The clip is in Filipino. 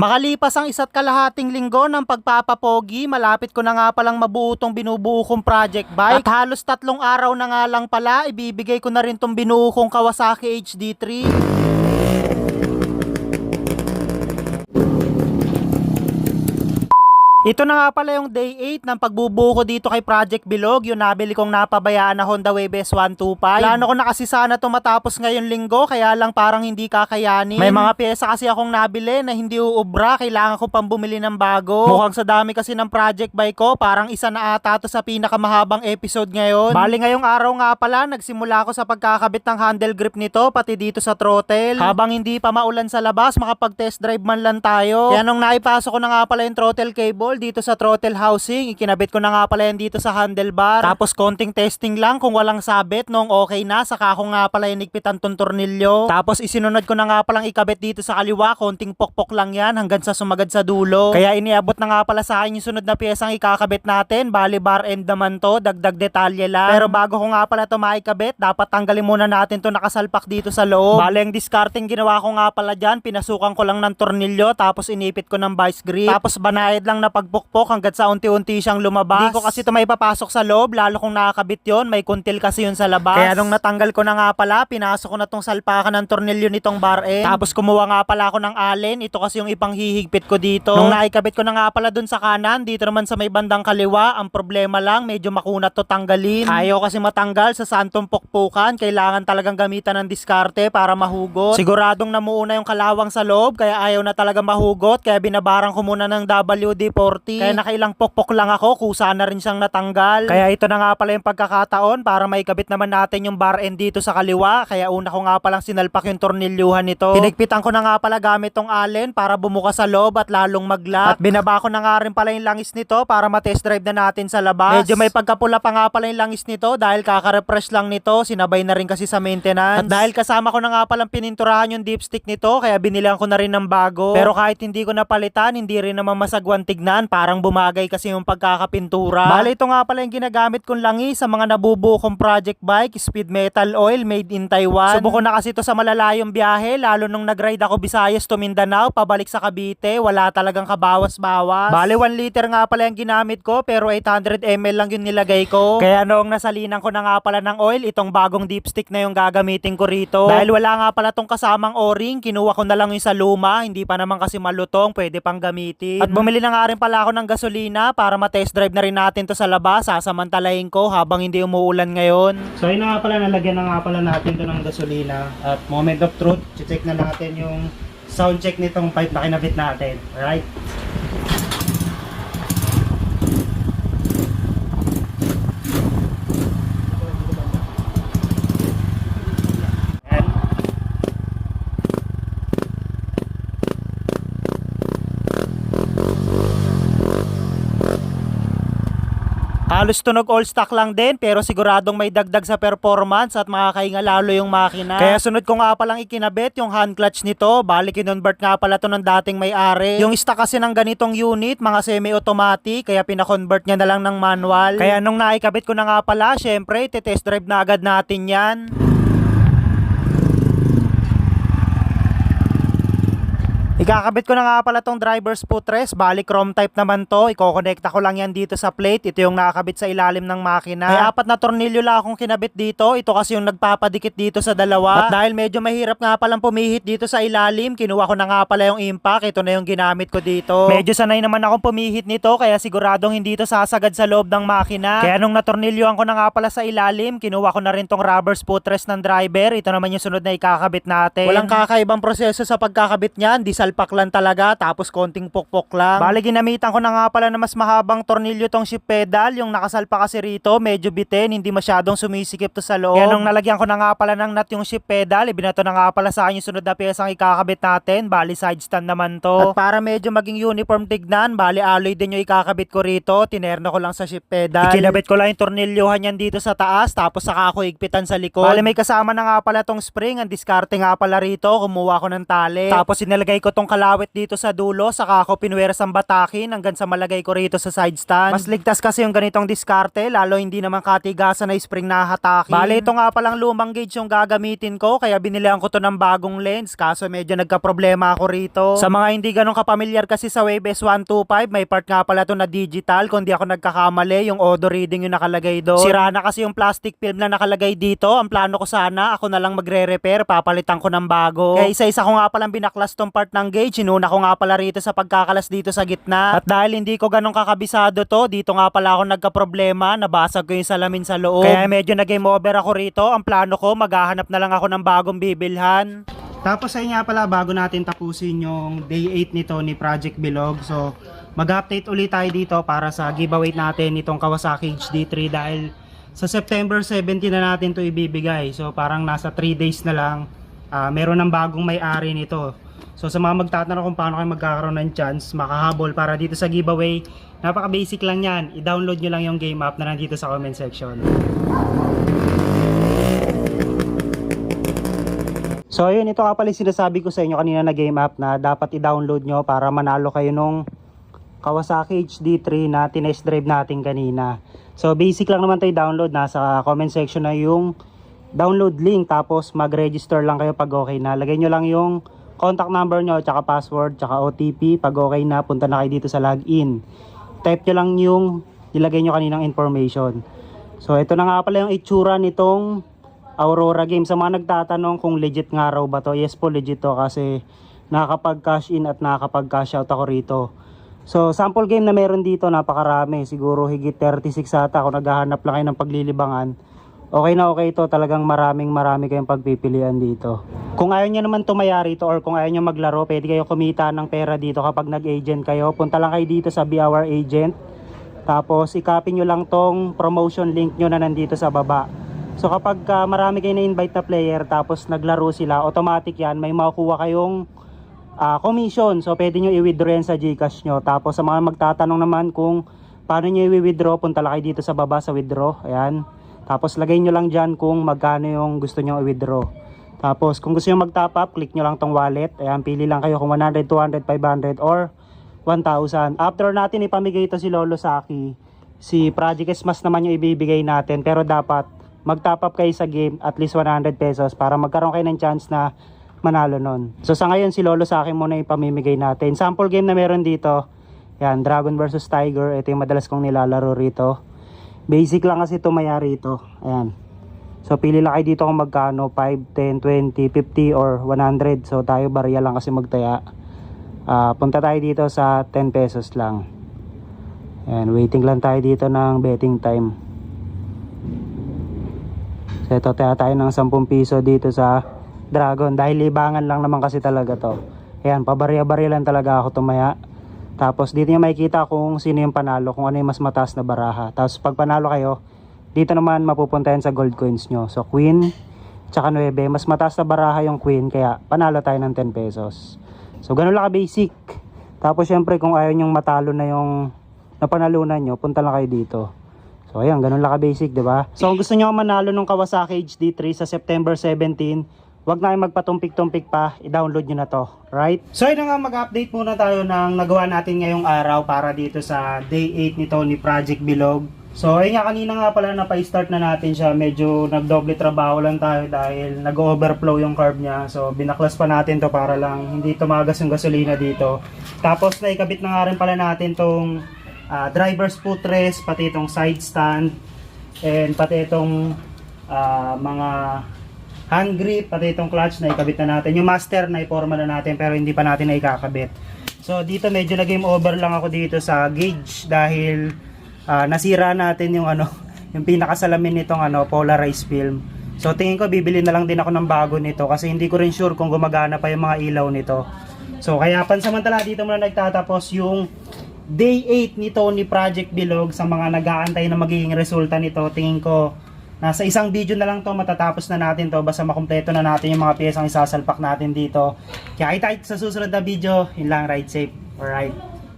Makalipas ang isa't kalahating linggo ng pagpapapogi, malapit ko na nga palang mabuo tong binubuo kong project bike. At halos tatlong araw na nga lang pala, ibibigay ko na rin tong binuo kong Kawasaki HD3. Ito na nga pala yung day 8 ng pagbubuo ko dito kay Project Bilog, yung nabili kong napabayaan na Honda Wave S125. Plano ko na kasi sana to matapos ngayon linggo, kaya lang parang hindi kakayanin. May mga pyesa kasi akong nabili na hindi uubra, kailangan ko pang bumili ng bago. Mukhang sa dami kasi ng project bike ko, parang isa na ata to sa pinakamahabang episode ngayon. Bali ngayong araw nga pala, nagsimula ako sa pagkakabit ng handle grip nito, pati dito sa throttle. Habang hindi pa maulan sa labas, makapag-test drive man lang tayo. Kaya nung naipasok ko na nga pala yung throttle cable, dito sa throttle housing. Ikinabit ko na nga pala yan dito sa handlebar. Tapos konting testing lang kung walang sabit nung okay na. Saka ako nga pala inigpitan tong tornilyo. Tapos isinunod ko na nga palang ikabit dito sa kaliwa. Konting pokpok lang yan hanggang sa sumagad sa dulo. Kaya iniabot na nga pala sa akin yung sunod na piyesang ikakabit natin. Bali bar end naman to. Dagdag detalye lang. Pero bago ko nga pala to maikabit, dapat tanggalin muna natin to nakasalpak dito sa loob. Bali ang discarding ginawa ko nga pala dyan. Pinasukan ko lang ng tornilyo tapos inipit ko ng vice grip. Tapos banayad lang na pagpukpok hanggat sa unti-unti siyang lumabas. Hindi ko kasi ito may papasok sa loob, lalo kung nakakabit yon may kuntil kasi yun sa labas. Kaya nung natanggal ko na nga pala, pinasok ko na tong salpakan ng tornilyo nitong bar end. Tapos kumuha nga pala ako ng allen, ito kasi yung ipang hihigpit ko dito. Nung naikabit ko na nga pala dun sa kanan, dito naman sa may bandang kaliwa, ang problema lang, medyo makunat to tanggalin. Ayaw kasi matanggal sa santong pukpukan, kailangan talagang gamitan ng diskarte para mahugot. Siguradong namuuna yung kalawang sa loob, kaya ayaw na talaga mahugot, kaya binabarang ko muna ng WD-40. Kaya nakailang pokpok lang ako, kusa na rin siyang natanggal. Kaya ito na nga pala yung pagkakataon para maikabit naman natin yung bar end dito sa kaliwa. Kaya una ko nga palang sinalpak yung tornilyuhan nito. Pinigpitan ko na nga pala gamit tong allen para bumuka sa loob at lalong maglap. At binaba ko na nga rin pala yung langis nito para matest drive na natin sa labas. Medyo may pagkapula pa nga pala yung langis nito dahil kaka-refresh lang nito. Sinabay na rin kasi sa maintenance. At dahil kasama ko na nga palang pininturahan yung dipstick nito kaya binilang ko na rin ng bago. Pero kahit hindi ko napalitan, hindi rin naman masagwan tignan. Parang bumagay kasi yung pagkakapintura. Bale, ito nga pala yung ginagamit kong langis sa mga nabubuo kong project bike, speed metal oil made in Taiwan. Subo ko na kasi ito sa malalayong biyahe, lalo nung nag-ride ako Visayas to Mindanao, pabalik sa Cavite, wala talagang kabawas-bawas. Bale, 1 liter nga pala yung ginamit ko, pero 800 ml lang yung nilagay ko. Kaya noong nasalinan ko na nga pala ng oil, itong bagong dipstick na yung gagamitin ko rito. Dahil wala nga pala tong kasamang o-ring, kinuha ko na lang yung sa luma, hindi pa naman kasi malutong, pwede pang gamitin. At bumili na nga rin pala ako ng gasolina para ma-test drive na rin natin to sa labas. Sasamantalayin ko habang hindi umuulan ngayon. So ayun na nga pala, nalagyan na nga pala natin to ng gasolina. At moment of truth, check na natin yung sound check nitong pipe na kinabit natin. Alright? Ayan. Halos tunog all stock lang din pero siguradong may dagdag sa performance at makakahinga lalo yung makina. Kaya sunod ko nga palang ikinabit yung hand clutch nito. Bali kinonvert nga pala to ng dating may-ari. Yung stock kasi ng ganitong unit, mga semi-automatic, kaya pinakonvert niya na lang ng manual. Kaya nung naikabit ko na nga pala, syempre, test drive na agad natin yan. Ikakabit ko na nga pala tong driver's footrest. Bali chrome type naman to. Iko-connecta ko lang yan dito sa plate. Ito yung nakakabit sa ilalim ng makina. May apat na tornilyo lang akong kinabit dito. Ito kasi yung nagpapadikit dito sa dalawa. At dahil medyo mahirap nga palang pumihit dito sa ilalim, kinuha ko na nga pala yung impact. Ito na yung ginamit ko dito. Medyo sanay naman akong pumihit nito kaya siguradong hindi to sasagad sa loob ng makina. Kaya nung natornilyoan ko na nga pala sa ilalim, kinuha ko na rin tong rubber footrest ng driver. Ito naman yung sunod na ikakabit natin. Walang kakaibang proseso sa pagkakabit niyan. Di salpak lang talaga tapos konting pokpok lang. Bali ginamitan ko na nga pala na mas mahabang tornilyo tong shift pedal. Yung nakasalpa kasi rito medyo bitin, hindi masyadong sumisikip to sa loob. Kaya nung nalagyan ko na nga pala ng nut yung shift pedal, ibinato na nga pala sa akin yung sunod na piyesang ikakabit natin. Bali side stand naman to. At para medyo maging uniform tignan, bali alloy din yung ikakabit ko rito. Tinerno ko lang sa shift pedal. Ikinabit ko lang yung tornilyohan yan dito sa taas tapos saka ako higpitan sa likod. Bali may kasama na nga pala tong spring. Ang diskarte nga pala rito. Kumuha ko ng tali. Tapos inilagay ko tong kalawit dito sa dulo, saka ako pinwersang batakin hanggang sa malagay ko rito sa side stand. Mas ligtas kasi yung ganitong diskarte, lalo hindi naman katigasan na spring na hatakin. Bale, ito nga palang lumang gauge yung gagamitin ko, kaya binilihan ko to ng bagong lens, kaso medyo nagka-problema ako rito. Sa mga hindi ganun kapamilyar kasi sa Wave S125, may part nga pala to na digital, kung di ako nagkakamali, yung auto reading yung nakalagay doon. Sira na kasi yung plastic film na nakalagay dito, ang plano ko sana, ako na lang magre-repair, papalitan ko ng bago. Kaya isa-isa ko nga palang binaklas tong part ng gauge, inuna ko nga pala rito sa pagkakalas dito sa gitna. At dahil hindi ko ganun kakabisado to, dito nga pala ako nagka-problema, nabasag ko yung salamin sa loob. Kaya medyo nag-game over ako rito, ang plano ko, maghahanap na lang ako ng bagong bibilhan. Tapos ay nga pala bago natin tapusin yung day 8 nito ni Project Bilog. So mag-update ulit tayo dito para sa giveaway natin itong Kawasaki HD3 dahil sa September 17 na natin to ibibigay. So parang nasa 3 days na lang ah, meron ng bagong may-ari nito. So sa mga magtatanong kung paano kayo magkakaroon ng chance makahabol para dito sa giveaway, napaka basic lang yan. I-download nyo lang yung game app na nandito sa comment section. So ayun, ito nga pala sinasabi ko sa inyo kanina na game app na dapat i-download nyo para manalo kayo nung Kawasaki HD3 na tinest drive natin kanina. So basic lang naman tayo download. Nasa comment section na yung download link tapos mag-register lang kayo pag okay na. Lagay nyo lang yung contact number nyo, tsaka password, tsaka OTP. Pag okay na, punta na kayo dito sa login. Type nyo lang yung nilagay nyo kaninang information. So ito na nga pala yung itsura nitong Aurora game. Sa mga nagtatanong kung legit nga raw ba to, yes po legit to kasi nakakapag-cash in at nakakapag-cash out ako rito. So sample game na meron dito napakarami. Siguro higit 36 ata kung naghahanap lang kayo ng paglilibangan. Okay na okay to talagang maraming marami kayong pagpipilian dito. Kung ayaw nyo naman tumayari to or kung ayaw nyo maglaro, pwede kayo kumita ng pera dito kapag nag-agent kayo. Punta lang kayo dito sa Be Our Agent. Tapos i-copy nyo lang tong promotion link nyo na nandito sa baba. So kapag ah, marami kayo na-invite na player tapos naglaro sila, automatic yan, may makukuha kayong ah, commission. So pwede nyo i-withdraw yan sa Gcash nyo. Tapos sa mga magtatanong naman kung paano nyo i-withdraw, punta lang kayo dito sa baba sa withdraw. Ayan. Tapos lagay nyo lang dyan kung magkano yung gusto nyo i-withdraw. Tapos kung gusto nyo mag-top up, click nyo lang tong wallet. Ayan, pili lang kayo kung 100, 200, 500 or 1,000. After natin ipamigay ito si Lolo Saki, si Project Smash naman yung ibibigay natin. Pero dapat mag-top up kayo sa game at least 100 pesos para magkaroon kayo ng chance na manalo nun. So sa ngayon si Lolo sa akin muna yung pamimigay natin. Sample game na meron dito. Yan, Dragon versus Tiger. Ito yung madalas kong nilalaro rito. Basic lang kasi ito mayari ito. Ayan. So pili lang kayo dito kung magkano. 5, 10, 20, 50 or 100. So tayo barya lang kasi magtaya. Ah, punta tayo dito sa 10 pesos lang. Ayan, waiting lang tayo dito ng betting time. So ito tayo tayo ng 10 piso dito sa Dragon dahil libangan lang naman kasi talaga to. Ayan, pabarya-barya lang talaga ako tumaya. Tapos dito nyo makikita kung sino yung panalo, kung ano yung mas mataas na baraha. Tapos pag panalo kayo, dito naman mapupunta yan sa gold coins nyo. So queen, tsaka 9, mas mataas na baraha yung queen, kaya panalo tayo ng 10 pesos. So ganun lang ka-basic. Tapos syempre kung ayaw nyong matalo na yung napanalunan nyo, punta lang kayo dito. So ayan, ganun lang ka-basic, ba? So kung gusto nyo manalo ng Kawasaki HD3 sa September 17, Huwag na kayo magpatumpik-tumpik pa, i-download nyo na to, right? So yun na nga, mag-update muna tayo ng nagawa natin ngayong araw para dito sa day 8 nito ni Project Bilog. So ayun nga, kanina nga pala napay-start na natin siya, medyo nagdoble trabaho lang tayo dahil nag-overflow yung carb niya. So binaklas pa natin to para lang hindi tumagas yung gasolina dito. Tapos naikabit na nga rin pala natin tong ah, driver's footrest, pati itong side stand, and pati itong ah, mga hand grip, pati itong clutch na ikabit na natin. Yung master na iporma na natin pero hindi pa natin na ikakabit. So dito medyo na game over lang ako dito sa gauge dahil ah, nasira natin yung ano, yung pinakasalamin nitong ano, polarized film. So tingin ko bibili na lang din ako ng bago nito kasi hindi ko rin sure kung gumagana pa yung mga ilaw nito. So kaya pansamantala dito muna nagtatapos yung day 8 nito ni Project Bilog sa mga nag-aantay na magiging resulta nito. Tingin ko Nasa isang video na lang to matatapos na natin to basta makumpleto na natin yung mga piyesang isasalpak natin dito. Kaya kita sa susunod na video, yun lang, ride safe. Alright.